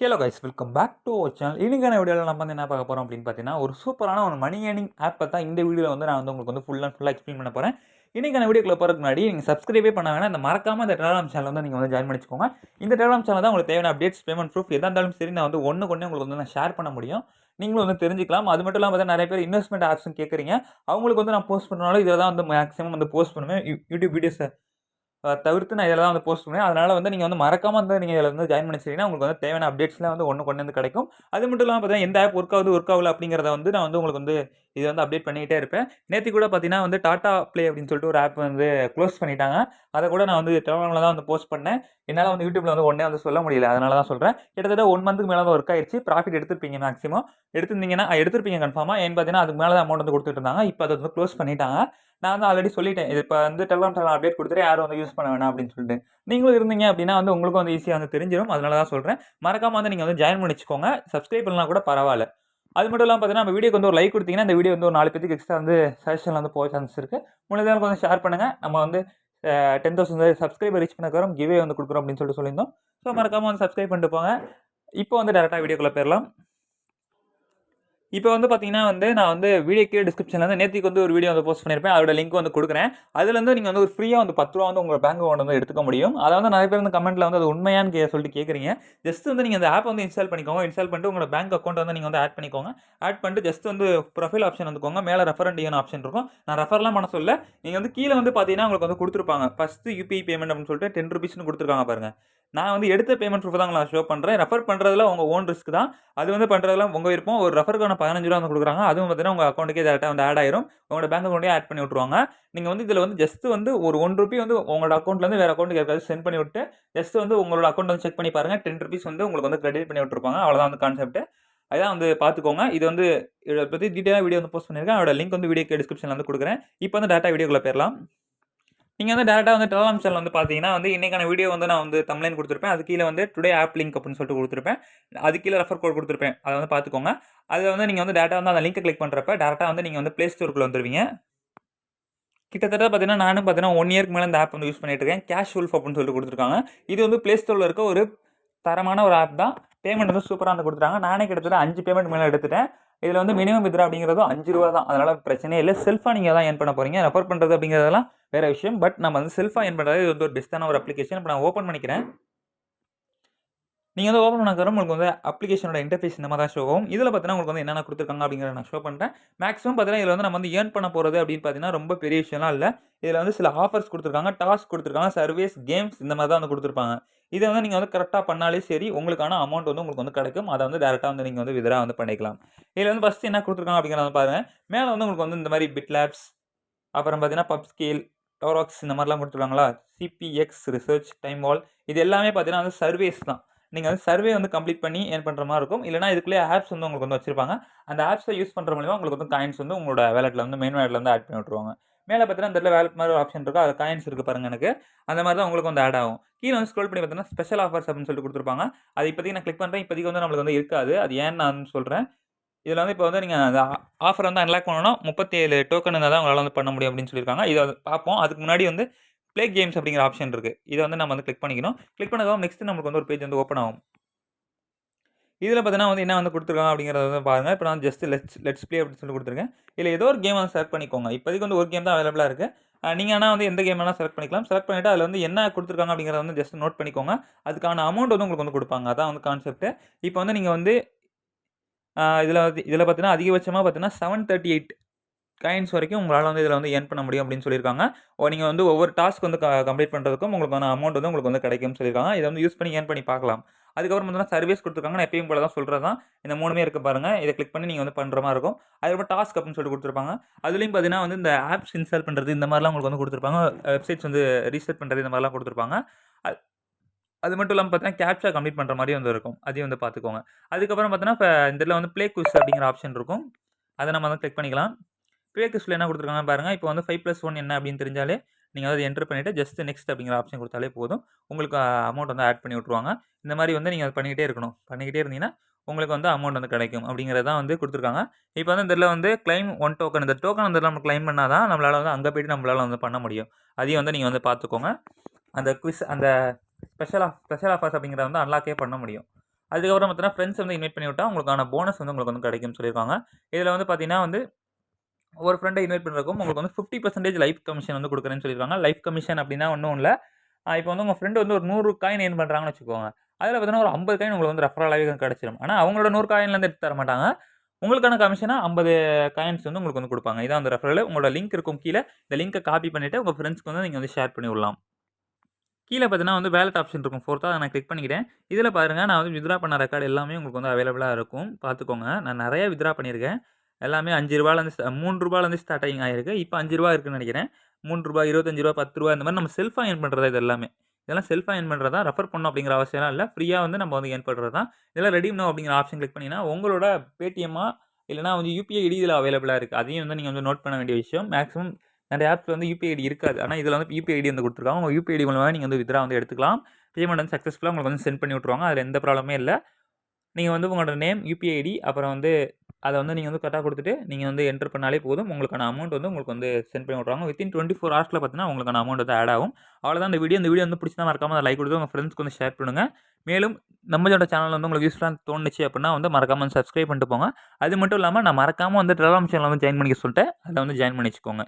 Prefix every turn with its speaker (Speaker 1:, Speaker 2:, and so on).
Speaker 1: Hello guys welcome back to our channel இன்னைக்கான வீடியோவில் நம்ம வந்து என்ன பார்க்க போகிறோம் அப்படின்னு பார்த்தீங்கன்னா ஒரு சூப்பரான ஒரு மணி ஏர்னிங் ஆப்பை தான் இந்த வீடியோவில் வந்து நான் வந்து உங்களுக்கு வந்து ஃபுல் அண்ட் ஃபுல்லாக எக்ஸ்பிளைன் பண்ண போகிறேன் இன்றைக்கான வீடியோக்குள்ள போகிறதுக்கு முன்னாடி நீங்கள் சப்ஸ்கிரைபே பண்ண வேணால் இந்த மறக்காமல் இந்த டெலாம் சேனல் வந்து நீங்கள் வந்து ஜாயின் பண்ணிக்கோங்க இந்த டெலாம் சேனல் தான் உங்களுக்கு தேவையான அப்டேட்ஸ் பேமெண்ட் ப்ரூஃப் எதாக இருந்தாலும் சரி நான் வந்து ஒன்று கொண்டு உங்களுக்கு வந்து நான் ஷேர் பண்ண முடியும். நீங்களும் வந்து தெரிஞ்சிக்கலாம். அது மட்டும் இல்லாமல் நிறைய பேர் இன்வெஸ்ட்மெண்ட் ஆப்ஸும் கேட்குறீங்க அவங்களுக்கு வந்து நான் போஸ்ட் பண்ணாலும் இதில் தான் வந்து மேக்ஸிமம் வந்து போஸ்ட் பண்ணுவேன். யூடியூப் வீடியோஸை தவிர்த்து நான் இதில் தான் வந்து போஸ்ட் பண்ணுவேன் அதனால் வந்து நீங்கள் வந்து மறக்காமல் வந்து நீங்கள் இதில் வந்து ஜாயின் பண்ணிச்சிங்கன்னா உங்களுக்கு வந்து தேவையான அப்டேட்ஸ்லாம் வந்து ஒன்று கொண்டு வந்து கிடைக்கும். அது மட்டும் இல்லாமல் பார்த்தீங்கன்னா எந்த ஆப் ஒர்க் ஆகுது ஒர்க் ஆகல அப்படிங்கிறத வந்து நான் வந்து உங்களுக்கு வந்து இது வந்து அப்டேட் பண்ணிக்கிட்டே இருப்பேன். நேற்று கூட பார்த்தீங்கன்னா வந்து டாடா ப்ளே அப்படின்னு சொல்லிட்டு ஒரு ஆப் வந்து க்ளோஸ் பண்ணிட்டாங்க. அதை கூட நான் வந்து டெலிகிராமில் தான் வந்து போஸ்ட் பண்ணேன். என்னால் வந்து யூடியூப்பில் வந்து ஒன்றே வந்து சொல்ல முடியல. அதனால தான் சொல்கிறேன் கிட்டத்தட்ட ஒன் மந்த்துக்கு மேலே தான் ஒர்க் ஆயிடுச்சு ப்ராஃபிட் எடுத்திருப்பீங்க மேக்ஸிமம் எடுத்திருந்தீங்கன்னா எடுத்திருப்பீங்க கன்ஃபார்மாக ஏன்னு பார்த்தீங்கன்னா அதுக்கு மேலே தான் அமௌண்ட் வந்து கொடுத்துட்டு இருந்தாங்க. இப்போ அதை வந்து க்ளோஸ் பண்ணிட்டாங்க. நான் வந்து ஆல்ரெடி சொல்லிட்டேன். இது இப்போ வந்து டெலாம் டெலாம் அப்டேட் கொடுத்துட்டு யாரும் வந்து யூஸ் பண்ண வேணாம் அப்படின்னு சொல்லிட்டு. நீங்களும் இருந்தீங்க அப்படின்னா வந்து உங்களுக்கும் வந்து ஈஸியாக வந்து தெரிஞ்சிடும் அதனால தான் சொல்கிறேன் மறக்காமல் வந்து நீங்கள் வந்து ஜாயின் பண்ணிச்சுக்கோங்க. சப்ஸ்கிரைப் பண்ணலாம் கூட பரவாயில்ல. அது மட்டும் இல்லாமல் பார்த்தீங்கன்னா நம்ம வீடியோக்கு வந்து ஒரு லைக் கொடுத்தீங்கன்னா இந்த வீடியோ வந்து ஒரு நாலு பேருக்கு எக்ஸ்ட்ரா வந்து சஜஷனில் வந்து போக சான்ஸ் இருக்குது முடிஞ்சவங்களுக்கு வந்து ஷேர் பண்ணுங்கள் நம்ம வந்து டென் தௌசண்ட் சப்ஸ்கிரைபர் ரீச் பண்ணக்கிறோம் கிவே வந்து கொடுக்குறோம் அப்படின்னு சொல்லிட்டு சொல்லியிருந்தோம். ஸோ மறக்காமல் வந்து சப்ஸ்கிரைப் பண்ணிட்டு போங்க. இப்போ வந்து டேரெக்டாக வீடியோக்குள்ளே போயிடலாம். இப்போ வந்து பார்த்தீங்கன்னா வந்து நான் வந்து வீடியோ கீழே டிஸ்கிரிப்ஷனில் வந்து நேற்றுக்கு வந்து ஒரு வீடியோ வந்து போஸ்ட் பண்ணியிருப்பேன் அதோட லிங்க் வந்து கொடுக்குறேன். அதுலேருந்து நீங்கள் வந்து ஒரு ஃப்ரீயாக வந்து பத்து ரூபா வந்து உங்கள் பேங்க் அக்கௌண்ட் வந்து எடுத்துக்க முடியும். அதை வந்து நிறைய பேர் வந்து கமெண்ட்டில் வந்து அது உண்மையான்னு கே சொல்லிட்டு கேட்குறீங்க ஜஸ்ட் வந்து நீங்கள் அந்த ஆப் வந்து இன்ஸ்டால் பண்ணிக்கோங்க. இன்ஸ்டால் பண்ணிட்டு உங்களோட பேங்க் அக்கௌண்ட் வந்து நீங்கள் வந்து ஆட் பண்ணிக்கோங்க. ஆட் பண்ணிட்டு ஜஸ்ட் வந்து ப்ரொஃபைல் ஆப்ஷன் வந்துக்கோங்க. மேலே ரெஃபர் அண்ட் டிஎன் ஆப்ஷன் இருக்கும். நான் ரெஃபர்லாம் பண்ண சொல்ல நீங்கள் வந்து கீழே வந்து பார்த்தீங்கன்னா உங்களுக்கு வந்து கொடுத்துருப்பாங்க. ஃபஸ்ட்டு யூபிஐ பேமெண்ட் அப்படின்னு சொல்லிட்டு டென் ருபீஸ்னு கொடுத்துருக்காங்க பாருங்கள் நான் வந்து எடுத்த பேமெண்ட் ப்ரூஃப் தான் நான் ஷோ பண்ணுறேன் ரெஃபர் பண்ணுறதுல உங்கள் ஓன் ரிஸ்க் தான். அது வந்து பண்ணுறதுல உங்கள் விருப்பம். ஒரு ரெஃபருக்கான பதினஞ்சு ரூபா வந்து கொடுக்குறாங்க. அதுவும் பார்த்தீங்கன்னா உங்கள் அக்கௌண்ட்டுக்கே டேரெக்டாக வந்து ஆட் ஆயிரும். உங்களோட பேங்க் அக்கௌண்ட்டே ஆட் பண்ணி விட்ருவாங்க நீங்கள் வந்து இதில் வந்து ஜஸ்ட் வந்து ஒரு ஒன் ருபி வந்து உங்களோட அக்கௌண்ட்லேருந்து வேறு அக்கௌண்ட்டுக்கு யாருக்காவது சென்ட் பண்ணி விட்டு ஜஸ்ட் வந்து உங்களோட அக்கௌண்ட் வந்து செக் பண்ணி பாருங்கள் டென் ருபீஸ் வந்து உங்களுக்கு வந்து கிரெடிட் பண்ணி விட்டுருப்பாங்க. அவ்வளோதான் வந்து கான்செப்ட் அதான் வந்து பார்த்துக்கோங்க இது வந்து இதை பற்றி டீட்டெயிலாக வீடியோ வந்து போஸ்ட் பண்ணியிருக்கேன். அதோட லிங்க் வந்து வீடியோ டிஸ்கிரிப்ஷனில் வந்து கொடுக்குறேன். இப்போ வந்து டேட்டா வீடியோக்குள்ளே போயிடலாம் நீங்கள் வந்து டேரெக்டாக வந்து டெலாம் சேனல் வந்து பார்த்தீங்கன்னா வந்து இன்றைக்கான வீடியோ வந்து நான் வந்து தமிழ்லைன் கொடுத்துருப்பேன். அது கீழே வந்து டுடே ஆப் லிங்க் அப்படின்னு சொல்லிட்டு கொடுத்துருப்பேன். அது கீழே ரெஃபர் கோட் கொடுத்துருப்பேன். அதை வந்து பார்த்துக்கோங்க அதில் வந்து நீங்கள் வந்து டேட்டா வந்து அந்த லிங்க்கை கிளிக் பண்ணுறப்ப டேரெக்டாக வந்து நீங்கள் வந்து ப்ளே ஸ்டோருக்குள்ள வந்துருவீங்க. கிட்டத்தட்ட பார்த்தீங்கன்னா நானும் பார்த்தீங்கன்னா ஒன் இயர்க்கு மேலே இந்த ஆப் வந்து யூஸ் பண்ணிட்டு இருக்கேன். கேஷ் உல்ஃப் அப்படின்னு சொல்லிட்டு கொடுத்துருக்காங்க. இது வந்து ப்ளே ஸ்டோரில் இருக்க ஒரு தரமான ஒரு ஆப் தான். பேமெண்ட் வந்து சூப்பராக வந்து கொடுத்துருக்காங்க நானே கிட்டத்தட்ட அஞ்சு பேமெண்ட் மேலே எடுத்துட்டேன். இதில் வந்து மினிமம் வித்ரா அப்படிங்கிறதும் அஞ்சு ரூபா தான். அதனால் பிரச்சனையே இல்லை. செல்ஃபாக நீங்கள் தான் ஏன் பண்ண போகிறீங்க ரெஃபர் பண்ணுறது அப்படிங்கிறதெல்லாம் வேறு விஷயம். பட் நம்ம வந்து செல்ஃபாக ஏன் பண்ணுறது இது வந்து ஒரு பெஸ்ட்டான ஒரு அப்ளிகேஷன் இப்போ நான் ஓப்பன் பண்ணிக்கிறேன். நீங்கள் வந்து ஓப்பன் பண்ண உங்களுக்கு வந்து அப்ளிகேஷனோட இன்டர்ஃபேஸ் இந்த மாதிரி தான் ஷோ ஆகும். இதில் பார்த்தீங்கன்னா உங்களுக்கு வந்து என்னென்ன கொடுத்துருக்காங்க அப்படிங்கிறத நான் ஷோ பண்ணுறேன் மேக்ஸிமம் பார்த்தீங்கன்னா இதில் வந்து நம்ம வந்து ஏர்ன் பண்ண போகிறது அப்படின்னு பார்த்தீங்கன்னா ரொம்ப பெரிய விஷயம்லாம் இல்லை. இதில் வந்து சில ஆஃபர்ஸ் கொடுத்துருக்காங்க டாஸ்க் கொடுத்துருக்காங்க சர்வீஸ் கேம்ஸ் இந்த மாதிரி தான் வந்து கொடுத்துருப்பாங்க. இதை வந்து நீங்கள் வந்து கரெக்டாக பண்ணாலே சரி உங்களுக்கான அமௌண்ட் வந்து உங்களுக்கு வந்து கிடைக்கும். அதை வந்து டேரெக்டாக வந்து நீங்கள் வந்து விதராக வந்து பண்ணிக்கலாம். இதில் வந்து ஃபஸ்ட்டு என்ன கொடுத்துருக்காங்க அப்படிங்கிறத வந்து பாருங்கள் மேலே வந்து உங்களுக்கு வந்து இந்த மாதிரி பிட் லேப்ஸ் அப்புறம் பார்த்தீங்கன்னா பப் ஸ்கேல் டோராக்ஸ் இந்த மாதிரிலாம் கொடுத்துருக்காங்களா? சிபிஎக்ஸ் ரிசர்ச் டைம் வால் இது எல்லாமே பார்த்தீங்கன்னா வந்து சர்வேஸ் தான். நீங்கள் வந்து சர்வே வந்து கம்ப்ளீட் பண்ணி ஏன் பண்ணுற மாதிரி இருக்கும். இல்லைனா இதுக்குள்ளே ஆப்ஸ் வந்து உங்களுக்கு வந்து வச்சிருப்பாங்க. அந்த ஆப்ஸை யூஸ் பண்ணுற மூலிமா உங்களுக்கு வந்து காயின்ஸ் வந்து உங்களோட வேலெட்டில் வந்து மெயின் வேலெட்டில் வந்து ஆட் பண்ணி விட்ருவாங்க மேலே பார்த்தீங்கன்னா அந்த இடத்துல வேலெட் மாதிரி ஒரு ஆப்ஷன் இருக்கும் அது காயின்ஸ் இருக்குது பாருங்க எனக்கு. அந்த மாதிரி தான் உங்களுக்கு வந்து ஆட் ஆகும். கீழே வந்து ஸ்க்ரோல் பண்ணி பார்த்தீங்கன்னா ஸ்பெஷல் ஆஃபர்ஸ் அப்படின்னு சொல்லிட்டு கொடுத்துருப்பாங்க. அது இப்போதைக்கு நான் கிளிக் பண்ணுறேன் இப்போதைக்கு வந்து நம்மளுக்கு வந்து இருக்காது. அது ஏன்னு நான் சொல்கிறேன் இதில் வந்து இப்போ வந்து நீங்கள் அந்த ஆஃபர் வந்து அன்லாக் பண்ணணும்னா முப்பத்தி ஏழு டோக்கன் இருந்தால் தான் உங்களால் வந்து பண்ண முடியும் அப்படின்னு சொல்லியிருக்காங்க. இதை வந்து பார்ப்போம். அதுக்கு முன்னாடி வந்து ப்ளே கேம்ஸ் அப்படிங்கிற ஆப்ஷன் இருக்குது இதை வந்து நம்ம வந்து கிளிக் பண்ணிக்கணும். கிளிக் பண்ணதும் நெக்ஸ்ட் நமக்கு வந்து ஒரு பேஜ் வந்து ஓப்பன் ஆகும். இதில் பார்த்தீங்கன்னா வந்து என்ன வந்து கொடுத்துருக்காங்க அப்படிங்கிறத வந்து பாருங்கள் இப்போ நான் ஜஸ்ட் லெட்ஸ் லெட்ஸ் ப்ளே அப்படின்னு சொல்லி கொடுத்துருக்கேன். இல்லை ஏதோ ஒரு கேம் வந்து செலக்ட் பண்ணிக்கோங்க. இப்போதைக்கு வந்து ஒரு கேம் தான் அவைலபிளாக இருக்குது நீங்கள் ஆனால் வந்து எந்த கேம் வேணால் செலக்ட் பண்ணிக்கலாம். செலக்ட் பண்ணிவிட்டு அதில் வந்து என்ன கொடுத்துருக்காங்க அப்படிங்கிறத வந்து ஜஸ்ட் நோட் பண்ணிக்கோங்க. அதுக்கான அமௌண்ட் வந்து உங்களுக்கு வந்து கொடுப்பாங்க. அதான் வந்து கான்செப்ட் இப்போ வந்து நீங்கள் வந்து இதில் வந்து இதில் பார்த்தீங்கன்னா அதிகபட்சமாக பார்த்தீங்கன்னா செவன் தேர்ட்டி எயிட் காயின்ஸ் வரைக்கும் உங்களால் வந்து இதில் வந்து ஏர்ன் பண்ண முடியும் அப்படின்னு சொல்லியிருக்காங்க. ஓ நீங்கள் வந்து ஒவ்வொரு டாஸ்க் வந்து கம்ப்ளீட் பண்ணுறதுக்கும் உங்களுக்கு வந்து அமௌண்ட் வந்து உங்களுக்கு வந்து கிடைக்கும்னு சொல்லியிருக்காங்க. இதை வந்து யூஸ் பண்ணி ஏர்ன் பண்ணி பார்க்கலாம். அதுக்கப்புறம் பார்த்தீங்கன்னா சர்வீஸ் கொடுத்துருக்காங்க. நான் எப்பயும் போல தான் சொல்கிறது தான் இந்த மூணுமே இருக்க பாருங்கள் இதை கிளிக் பண்ணி நீங்கள் வந்து பண்ணுற மாதிரி இருக்கும். அதுக்கப்புறம் டாஸ்க் அப்படின்னு சொல்லிட்டு கொடுத்துருப்பாங்க. அதுலேயும் பார்த்தீங்கன்னா வந்து இந்த ஆப்ஸ் இன்ஸ்டால் பண்ணுறது இந்த மாதிரிலாம் உங்களுக்கு வந்து கொடுத்துருப்பாங்க. வெப்சைட்ஸ் வந்து ரீசெட் பண்ணுறது இந்த மாதிரிலாம் கொடுத்துருப்பாங்க. அது அது மட்டும் இல்லாமல் பார்த்தீங்கன்னா கேப்சா கம்ப்ளீட் பண்ணுற மாதிரி வந்து இருக்கும். அதையும் வந்து பார்த்துக்கோங்க. அதுக்கப்புறம் பார்த்தீங்கன்னா இப்போ இந்த இதில் வந்து ப்ளே குஸ் அப்படிங்கிற ஆப்ஷன் இருக்கும். அதை நம்ம வந்து கிளிக் பண்ணிக்கலாம். ப்ரீவியஸ் குஸ்ல என்ன கொடுத்துருக்காங்க பாருங்கள் இப்போ வந்து ஃபைவ் ப்ளஸ் ஒன் என்ன அப்படின்னு தெரிஞ்சாலே நீங்கள் அதாவது என்ட்ரு பண்ணிவிட்டு ஜஸ்ட் நெக்ஸ்ட் அப்படிங்கிற ஆப்ஷன் கொடுத்தாலே போதும். உங்களுக்கு அமௌண்ட் வந்து ஆட் பண்ணி விட்ருவாங்க இந்த மாதிரி வந்து நீங்கள் அதை பண்ணிக்கிட்டே இருக்கணும். பண்ணிக்கிட்டே இருந்தீங்கன்னா உங்களுக்கு வந்து அமௌண்ட் வந்து கிடைக்கும் அப்படிங்கிறத வந்து கொடுத்துருக்காங்க. இப்போ வந்து இதில் வந்து கிளைம் ஒன் டோக்கன் இந்த டோக்கன் வந்து நம்ம கிளைம் பண்ணால் தான் நம்மளால் வந்து அங்கே போய்ட்டு நம்மளால் வந்து பண்ண முடியும். அதையும் வந்து நீங்கள் வந்து பார்த்துக்கோங்க. அந்த குவிஸ் அந்த ஸ்பெஷல் ஆஃப் ஸ்பெஷல் ஆஃபர்ஸ் அப்படிங்கிறத வந்து அன்லாக்கே பண்ண முடியும். அதுக்கப்புறம் பார்த்தீங்கன்னா ஃப்ரெண்ட்ஸ் வந்து இன்வைட் பண்ணி விட்டா உங்களுக்கான போனஸ் வந்து உங்களுக்கு வந்து கிடைக்கும்னு சொல்லியிருக்காங்க. இதில் வந்து பார்த்தீங்கன்னா வந்து ஒரு ஃப்ரெண்டை இன்வைட் பண்ணிருக்கோம். உங்களுக்கு வந்து ஃபிஃப்டி பர்சன்டேஜ் லைஃப் கமிஷன் வந்து கொடுக்குறேன்னு சொல்லியிருக்காங்க லைஃப் கமிஷன் அப்படின்னா ஒன்றும் இல்லை. இப்போ வந்து உங்கள் ஃப்ரெண்டு வந்து ஒரு நூறு காயின் ஏர்ன் பண்ணுறாங்கன்னு வச்சுக்கோங்க. அதில் பார்த்தீங்கன்னா ஒரு ஐம்பது காயின் உங்களுக்கு வந்து ரெஃபரலாகவே கிடச்சிரும். ஆனால் அவங்களோட நூறு காயின்லேருந்து எடுத்து தர மாட்டாங்க. உங்களுக்கான கமிஷனாக ஐம்பது காயின்ஸ் வந்து உங்களுக்கு வந்து கொடுப்பாங்க. இதான் அந்த ரெஃபரல் உங்களோட லிங்க் இருக்கும் கீழே. இந்த லிங்க்கை காப்பி பண்ணிவிட்டு உங்கள் ஃப்ரெண்ட்ஸ்க்கு வந்து நீங்கள் வந்து ஷேர் பண்ணி விடலாம். கீழே பார்த்தீங்கன்னா வந்து வேலட் ஆப்ஷன் இருக்கும். ஃபோர்த்தாக நான் கிளிக் பண்ணிக்கிறேன். இதில் பாருங்கள் நான் வந்து வித்ரா பண்ண ரெக்கார்டு எல்லாமே உங்களுக்கு வந்து அவைலபிளாக இருக்கும். பார்த்துக்கோங்க நான் நிறைய வித்ரா பண்ணியிருக்கேன். எல்லாமே அஞ்சு ரூபாலேருந்து மூணு ரூபாலேருந்து ஸ்டார்டிங் ஆகிருக்கு இப்போ அஞ்சு ரூபா இருக்குன்னு நினைக்கிறேன். மூணு ரூபா இருபத்தஞ்சு ரூபா பத்து ரூபா இந்த மாதிரி நம்ம செல்ஃபாக ஏர்ன் பண்ணுறது இது எல்லாமே. இதெல்லாம் செல்ஃபாக ஏர்ன் பண்ணுறது தான் ரெஃபர் பண்ணணும் அப்படிங்கிற அவசியம் இல்லை. ஃப்ரீயாக வந்து நம்ம வந்து ஏர்ன் பண்ணுறது தான் இதெல்லாம் ரெடி நோ அப்படிங்கிற ஆப்ஷன் கிளிக் பண்ணிங்கன்னா உங்களோட பேடிஎம்மா இல்லைனா வந்து யூபிஐ ஐடி இதில் அவைலபிளாக இருக்குது அதையும் வந்து நீங்கள் வந்து நோட் பண்ண வேண்டிய விஷயம். மேக்ஸிமம் நிறைய ஆப்ஸில் வந்து யூபிஐ ஐடி இருக்காது. ஆனால் இதில் வந்து யூபிஐ ஐடி வந்து கொடுத்துருக்காங்க. உங்கள் யூபிஐ ஐடி மூலமாக நீங்கள் வந்து வித்ரா வந்து எடுத்துக்கலாம். பேமெண்ட் வந்து சக்ஸஸ்ஃபுல்லாக உங்களுக்கு வந்து சென்ட் பண்ணி விட்ருவாங்க அதில் எந்த ப்ராப்ளமே இல்லை. நீங்கள் வந்து உங்களோட நேம் யூபிஐ ஐடி அப்புறம் வந்து அதை வந்து நீங்கள் வந்து கரெக்டாக கொடுத்துட்டு நீங்கள் வந்து என்டர் பண்ணாலே போதும். உங்களுக்கான அமௌண்ட் வந்து உங்களுக்கு வந்து சென்ட் பண்ணி விட்றாங்க வித்தின் டுவெண்ட்டி ஃபோர் ஹவர்ஸில் பார்த்தீங்கன்னா உங்களுக்கான அமௌண்ட் வந்து ஆட் ஆகும். அவ்வளோதான் இந்த வீடியோ இந்த வீடியோ வந்து பிடிச்சா மறக்காம லைக் கொடுத்து உங்கள் ஃப்ரெண்ட்ஸ்க்கு வந்து ஷேர் பண்ணுங்கள் மேலும் நம்மளோட சேனல் வந்து உங்களுக்கு யூஸ்ஃபுல்லாக தோணுச்சு அப்படின்னா வந்து மறக்காமல் சப்ஸ்கிரைப் பண்ணிட்டு போங்க. அது மட்டும் இல்லாமல் நான் மறக்காமல் வந்து டெலாம் சேனல் வந்து ஜாயின் பண்ணிக்க சொல்லிட்டு அதை வந்து ஜாயின் பண்ணி வச்சுக்கோங்க.